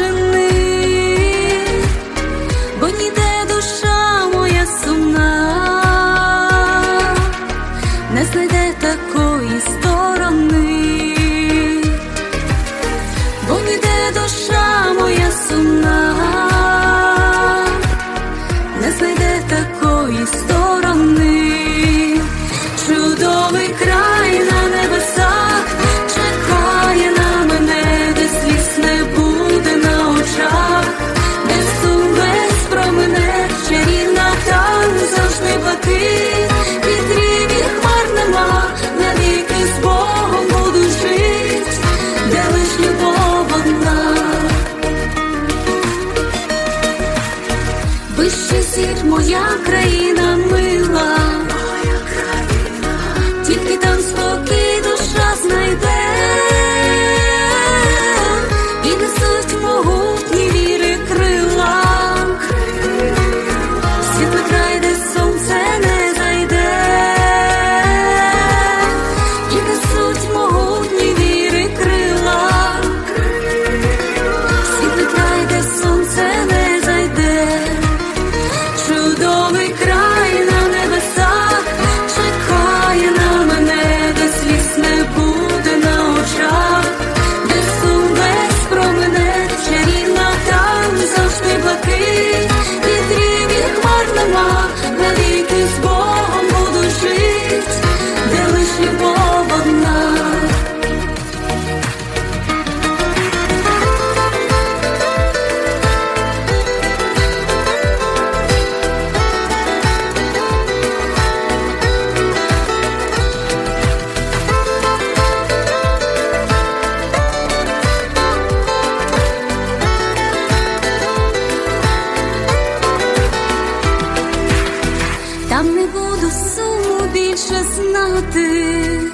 жени, бо ніде душа моя сумна, не знайде такої сторони, бо ніде душа моя сумна. Моя країна мила, не буду суму більше знати.